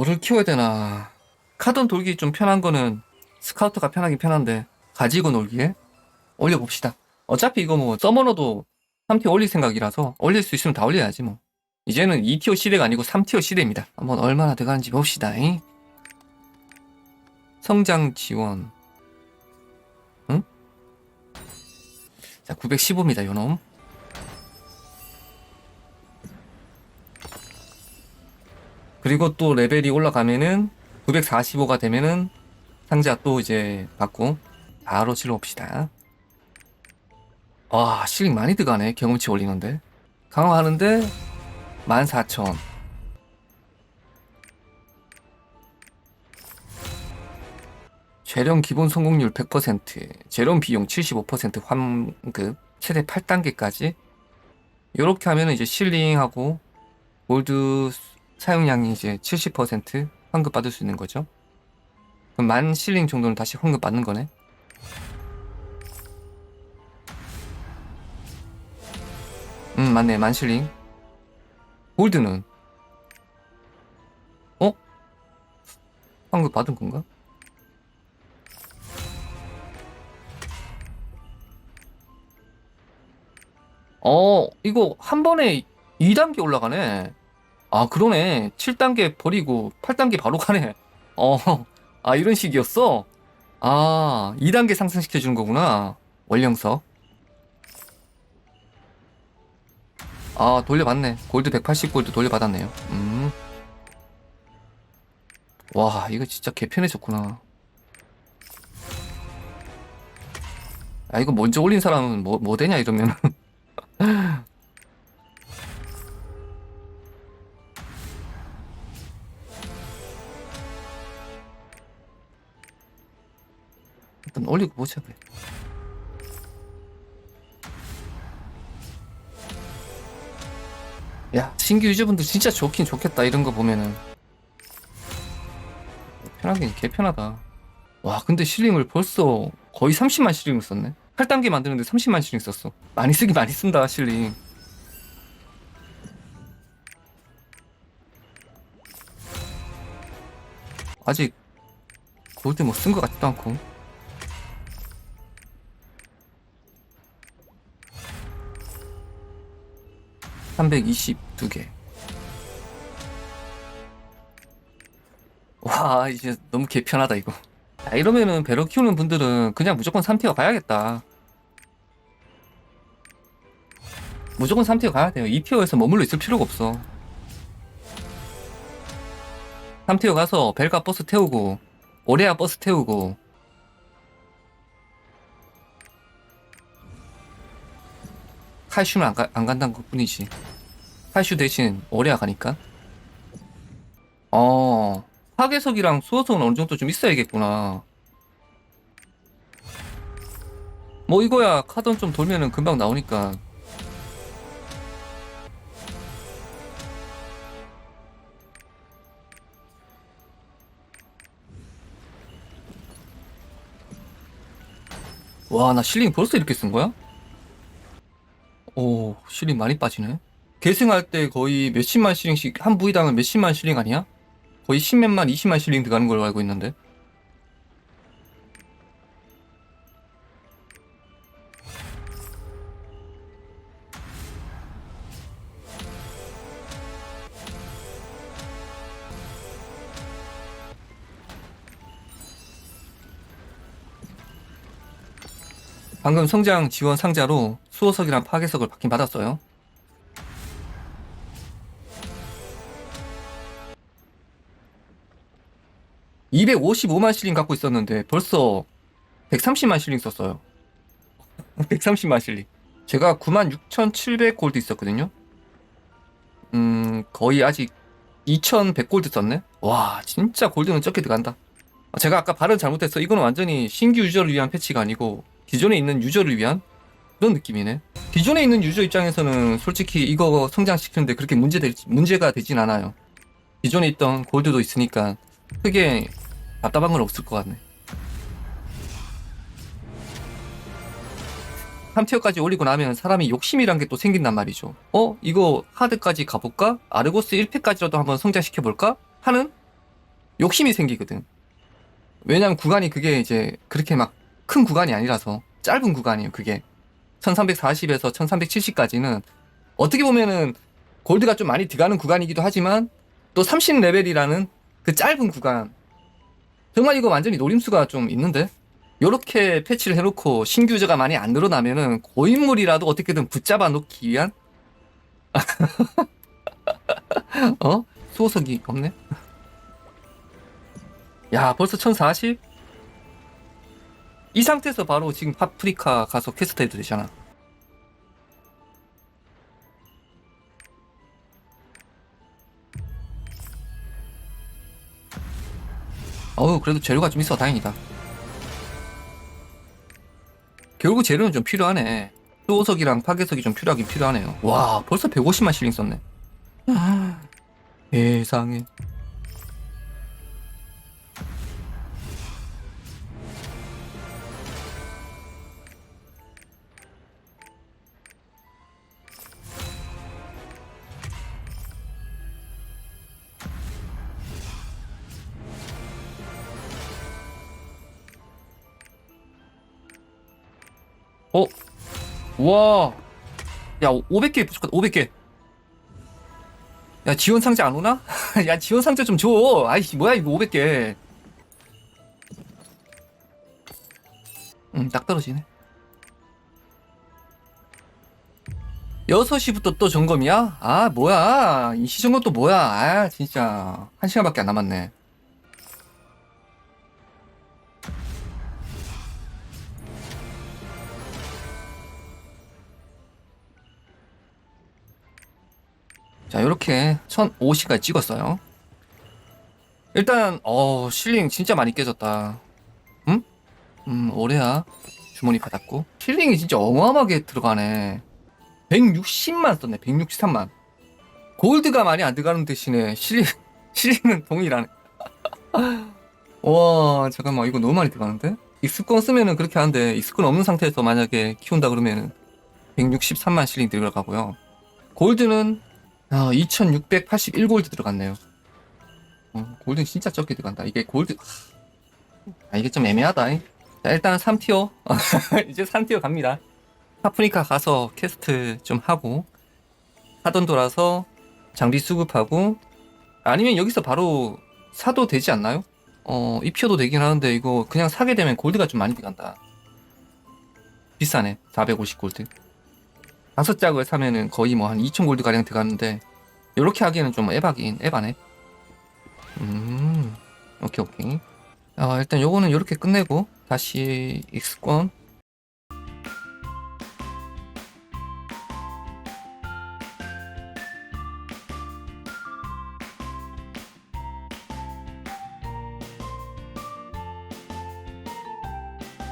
뭐를 키워야 되나. 카던 돌기 좀 편한 거는 스카우트가 편하긴 편한데 가지고 놀기에 올려봅시다. 어차피 이거 뭐 서머너도 3티어 올릴 생각이라서 올릴 수 있으면 다 올려야지 뭐. 이제는 2티어 시대가 아니고 3티어 시대입니다. 한번 얼마나 들어가는지 봅시다. 잉? 성장 지원. 응? 자, 915입니다, 요놈. 그리고 또 레벨이 올라가면은 945가 되면은 상자 또 이제 받고 바로 봅시다. 와, 실링 많이 들어가네. 경험치 올리는데. 강화하는데 14,000. 재련 기본 성공률 100%, 재련 비용 75% 환급, 최대 8단계까지. 요렇게 하면은 이제 실링하고 골드 사용량이 이제 70% 환급 받을 수 있는 거죠. 그럼 만 실링 정도는 다시 환급 받는 거네. 음, 맞네. 만 실링. 골드는 어? 환급 받은 건가? 어, 이거 한 번에 2단계 올라가네. 아, 그러네. 7단계 버리고 8단계 바로 가네. 어, 아, 이런 식이었어? 아, 2단계 상승시켜 주는 거구나. 원령석. 아, 돌려받네. 골드 180골드 돌려받았네요. 음. 와, 이거 진짜 개편해졌구나. 아, 이거 먼저 올린 사람은 뭐, 뭐 되냐, 이러면. 일단 올리고 보자 그래. 야 신규 유저분들 진짜 좋긴 좋겠다 이런 거 보면은 편하긴 개 편하다. 와 근데 실링을 벌써 거의 30만 실링을 썼네. 8단계 만드는데 30만 실링 썼어. 많이 쓰기 많이 쓴다 실링. 아직 골드 뭐 쓴 것 같지도 않고. 322개. 와, 이제 너무 개편하다, 이거. 야, 이러면은 배로 키우는 분들은 그냥 무조건 3티어 가야겠다. 무조건 3티어 가야 돼요. 2티어에서 머물러 있을 필요가 없어. 3티어 가서 벨가 버스 태우고, 오레아 버스 태우고, 칼슘을 안, 가, 안 간다는 것 뿐이지. 칼슘 대신 오래야 가니까. 어, 파괴석이랑 수호석은 어느 정도 좀 있어야겠구나. 뭐 이거야 카던 좀 돌면은 금방 나오니까. 와, 나 실링 벌써 이렇게 쓴 거야? 오, 실링 많이 빠지네. 계승할 때 거의 몇십만 실링씩, 한 부위당은 몇십만 실링 아니야? 거의 십몇만, 이십만 실링 들어가는 걸로 알고 있는데. 방금 성장 지원 상자로 수호석이랑 파괴석을 받긴 받았어요. (255만) 실링 갖고 있었는데 벌써 (130만) 실링 썼어요. (130만) 실링. 제가 (9만 6,700) 골드 있었거든요. 음 거의 아직 (2,100) 골드 썼네? 와 진짜 골드는 적게 들어간다. 제가 아까 발언 잘못했어 이거는 완전히 신규 유저를 위한 패치가 아니고 기존에 있는 유저를 위한 그런 느낌이네. 기존에 있는 유저 입장에서는 솔직히 이거 성장시키는데 그렇게 문제 될, 문제가 되진 않아요. 기존에 있던 골드도 있으니까 크게 답답한 건 없을 것 같네. 3티어까지 올리고 나면 사람이 욕심이란 게 또 생긴단 말이죠. 어? 이거 하드까지 가볼까? 아르고스 1팩까지라도 한번 성장시켜볼까? 하는 욕심이 생기거든. 왜냐면 구간이 그게 이제 그렇게 막 큰 구간이 아니라서 짧은 구간이에요, 그게. 1340에서 1370까지는 어떻게 보면은 골드가 좀 많이 들어가는 구간이기도 하지만 또 30레벨이라는 그 짧은 구간. 정말 이거 완전히 노림수가 좀 있는데? 요렇게 패치를 해놓고 신규 유저가 많이 안 늘어나면은 고인물이라도 어떻게든 붙잡아 놓기 위한 어? 수호석이 없네? 야, 벌써 1040? 이 상태에서 바로 지금 파프리카 가서 퀘스트 해도 되잖아. 어우, 그래도 재료가 좀 있어 다행이다. 결국 재료는 좀 필요하네. 수호석이랑 파괴석이 좀 필요하긴 필요하네요. 와, 벌써 150만 실링 썼네. 세상에. 어? 와. 야, 500개 부족하다. 500개. 야, 지원 상자 안 오나? 야, 지원 상자 좀 줘. 아이씨, 뭐야, 이거 500개. 응, 딱 떨어지네. 6시부터 또 점검이야? 아, 뭐야. 이 시점검 또 뭐야. 아, 진짜. 한 시간밖에 안 남았네. 이렇게 1050까지 찍었어요. 일단, 어, 실링 진짜 많이 깨졌다. 응? 음, 올해야 주머니 받았고. 실링이 진짜 어마어마하게 들어가네. 160만 썼네, 163만. 골드가 많이 안 들어가는 대신에 실링, 실링은 동일하네. 와, 잠깐만, 이거 너무 많이 들어가는데? 익스권 쓰면은 그렇게 하는데, 익스권 없는 상태에서 만약에 키운다 그러면은 163만 실링 들어가고요. 골드는 아, 2681골드 들어갔네요. 어, 골드는 진짜 적게 들어간다. 이게 골드, 아, 이게 좀 애매하다. 잉. 자, 일단 3티어. 이제 3티어 갑니다. 파프리카 가서 캐스트 좀 하고, 하던 돌아서 장비 수급하고, 아니면 여기서 바로 사도 되지 않나요? 어, 입혀도 되긴 하는데, 이거 그냥 사게 되면 골드가 좀 많이 들어간다. 비싸네. 450골드. 다섯 짝을 사면은 거의 뭐 한 2천 골드 가량 들어가는데 이렇게 하기에는 좀 에바긴 에바네. 음, 오케이 오케이. 아 일단 요거는 이렇게 끝내고 다시 익스권